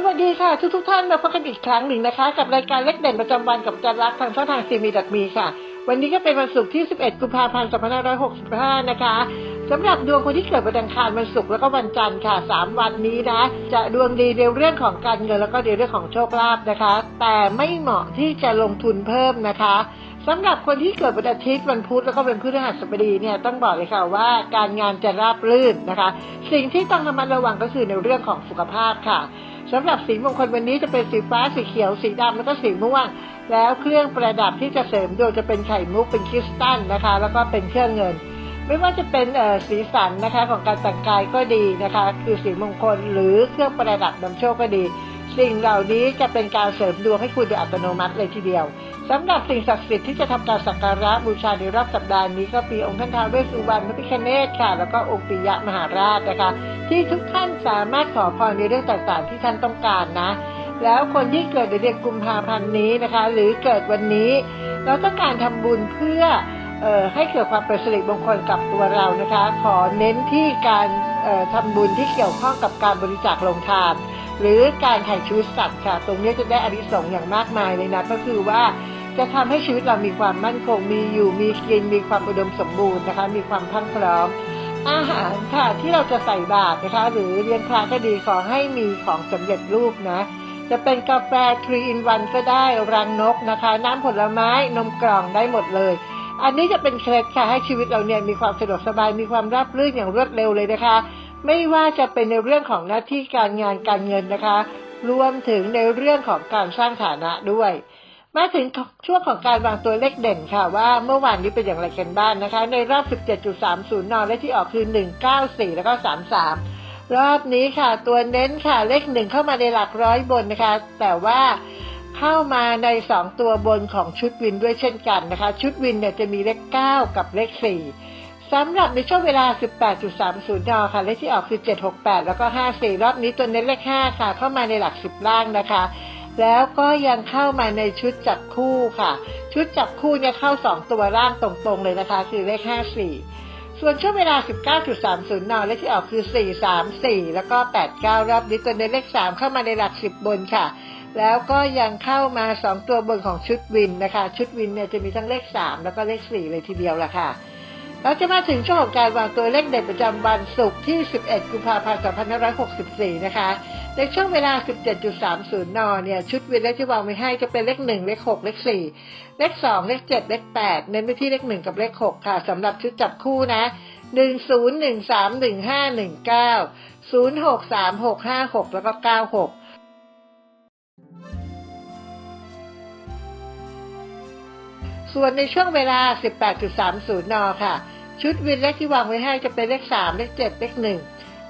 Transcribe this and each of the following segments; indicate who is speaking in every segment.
Speaker 1: สวัสดีค่ะทุกทุกท่านมาพบกันอีกครั้งหนึ่งนะคะ กับรายการเล็กเด่นประจำวันกับอาจันรักทางช่องทางซีมีดักมีค่ะ วันนี้ก็เป็นวันศุกร์ที่ 11 กุมภาพันธ์2565 นะคะสำหรับดวงคนที่เกิดวันอังคารวันศุกร์แล้วก็วันจันทร์ค่ะ 3 วันนี้นะ จะดวงดีในเรื่องของการเงินแล้วก็ในเรื่องของโชคลาภนะคะ แต่ไม่เหมาะที่จะลงทุนเพิ่มนะคะสำหรับคนที่เกิดวันอาทิตย์วันพุธแล้วก็เป็นพฤหัสบดีเนี่ยต้องบอกเลยค่ะว่าการงานจะราบรื่นนะคะ สิ่งที่ต้องระมัดระวังก็คือในเรื่องของสุขภาพค่ะ สำหรับสีมงคลวันนี้จะเป็นสีฟ้าสีเขียว สีดำแล้วก็สีม่วง แล้วเครื่องประดับที่จะเสริมดวงจะเป็นไข่มุกเป็นคริสตัลนะคะ แล้วก็เป็นเครื่องเงิน ไม่ว่าจะเป็นเอ่อสีสันนะคะของการแต่งกายก็ดีนะคะ คือสีมงคลหรือเครื่องประดับนำโชคก็ดี สิ่งเหล่านี้จะเป็นการเสริมดวงให้คุณโดยอัตโนมัติเลยทีเดียวสำหรับสิ่งศักดิ์สิทธิ์ที่จะทำการสักการะบูชาในรอบสัปดาห์นี้ก็มีองค์ท่านท้าวเวสสุวรรณพระพิฆเนศค่ะ แล้วก็องค์ปิยะมหาราชนะคะ ที่ทุกท่านสามารถขอพรในเรื่องต่างๆ ที่ท่านต้องการนะ แล้วคนที่เกิดในเดือนกุมภาพันธ์นี้นะคะ หรือเกิดวันนี้ เราต้องการทำบุญเพื่อเอ่อให้เกิดความเป็นสิริมงคลกับตัวเรานะคะ ขอเน้นที่การเอ่อทำบุญที่เกี่ยวข้องกับการบริจาคลงทานหรือการถ่ายชีวิตสัตว์ค่ะ ตรงนี้จะได้อานิสงส์อย่างมากมายเลยนะ ก็คือว่าจะทำให้ชีวิตเรามีความมั่นคง มีอยู่ มีกิน มีความอุดมสมบูรณ์นะคะ มีความพั่งพร้อม อาหารค่ะที่เราจะใส่บาตรนะคะ หรือเลี้ยงพระก็ดีขอให้มีของสำเร็จรูปนะ จะเป็นกาแฟ3 in 1ก็ได้รังนกนะคะ น้ำผลไม้นมกล่องได้หมดเลย อันนี้จะเป็นเคล็ดค่ะให้ชีวิตเราเนี่ยมีความสะดวกสบายมีความราบรื่นอย่างรวดเร็วเลยนะคะ ไม่ว่าจะเป็นในเรื่องของหน้าที่การงานการเงินนะคะ รวมถึงในเรื่องของการสร้างฐานะด้วย มาถึงช่วงของการวางตัวเลขเด่นค่ะ ว่าเมื่อวานนี้เป็นอย่างไรกันบ้างนะคะ ในรอบ 17.30นและที่ออกคือ 194 แล้วก็ 33 รอบนี้ค่ะ ตัวเน้นค่ะเลขหนึ่งเข้ามาในหลักร้อยบนนะคะ แต่ว่าเข้ามาใน 2 ตัวบนของชุดวินด้วยเช่นกันนะคะ ชุดวินเนี่ยจะมีเลข 9 กับเลข 4 สำหรับในช่วงเวลา 18.30 นค่ะ เลขที่ออกคือ 768 แล้วก็ 54 รอบนี้ตัวเน้นเลข 5 ค่ะ เข้ามาในหลัก 10 ล่างนะคะ แล้วก็ยังเข้ามาในชุดจับคู่ค่ะ ชุดจับคู่เนี่ยเข้า 2 ตัวล่างตรงๆเลยนะคะ คือเลข 54 ส่วนช่วงเวลา 19.30 นเลขที่ออกคือ 434 แล้วก็ 89 รอบนี้ตัวเน้นเลข 3 เข้ามาในหลัก 10 บนค่ะ แล้วก็ยังเข้ามา 2 ตัวบนของชุดวินนะคะ ชุดวินเนี่ยจะมีทั้งเลข 3 แล้วก็เลข 4 เลยทีเดียวละค่ะเราจะมาถึงช่วงของการวางตัวเลขเด่นประจำวันศุกร์ที่ 11 กุมภาพันธ์ 2564 นะคะ ในช่วงเวลา 17.30 น เนี่ยชุดวินเลขที่วางไว้ให้จะเป็นเลข 1 เลข 6 เลข 4 เลข 2 เลข 7 เลข 8 เน้นไปที่เลข 1 กับเลข 6 ค่ะสำหรับชุดจับคู่นะ 10 13 15 19 06 36 56 แล้วก็ 96ส่วนในช่วงเวลา 18.30 น ค่ะ ชุดวินเลขที่วางไว้ให้จะเป็นเลข 3 เลข 7 เลข 1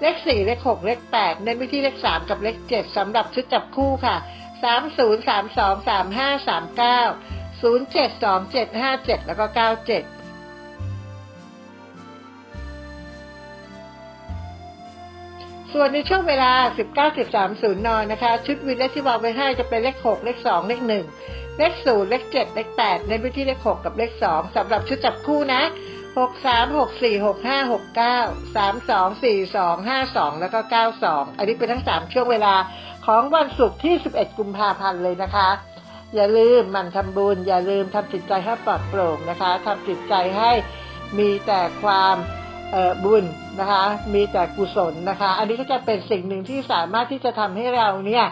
Speaker 1: เลขสี่เลขหกเลขแปดเน้นไปที่เลขสามกับเลขเจ็ดสำหรับชุดจับคู่ค่ะสามศูนย์สามสองสามห้าสามเก้าศูนย์เจ็ดสองเจ็ดห้าเจ็ดแล้วก็เก้าเจ็ดส่วนในช่วงเวลา 19.30 นนนะคะ ชุดวินเลขที่วางไว้ให้จะเป็นเลข 6 เลข 2 เลข 1 เลข 0 เลข 7 เลข 8 ในพื้นที่เลข 6 กับเลข 2สำหรับชุดจับคู่นะ 6 3 6 4 6 5 6 9 3 2 4 2 5 2แล้วก็92อันนี้เป็นทั้ง3ช่วงเวลาของวันศุกร์ที่11กุมภาพันธ์เลยนะคะ อย่าลืมมันทำบุญ อย่าลืมทำจิตใจให้ปลอดโปร่งนะคะทำจิตใจให้มีแต่ความบุญนะคะ มีแต่กุศลนะคะ อันนี้ก็จะเป็นสิ่งหนึ่งที่สามารถที่จะทำให้เราเนี่ย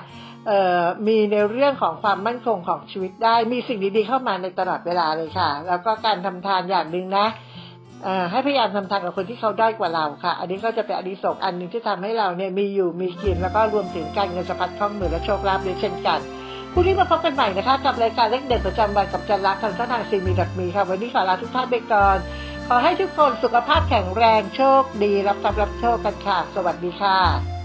Speaker 1: มีในเรื่องของความมั่นคงของชีวิตได้ มีสิ่งดีๆเข้ามาในตลอดเวลาเลยค่ะ แล้วก็การทำทานอย่างหนึ่งนะ ให้พยายามทำทานกับคนที่เขาได้กว่าเราค่ะ อันนี้ก็จะเป็นอดีสงอันหนึ่งที่ทำให้เราเนี่ยมีอยู่มีกินแล้วก็รวมถึงการเงินสะพัดคล่องมือและโชคลาภด้วยเช่นกันพรุ่งนี้มาพบกันใหม่นะคะ กับรายการเล็กเด็ดประจำวันกับจันรักทางช่องทางซีมีดักมีค่ะ วันนี้ขอลาทุกท่านไปก่อน ขอให้ทุกคนสุขภาพแข็งแรงโชคดี รับทรัพย์รับโชคกันค่ะ สวัสดีค่ะ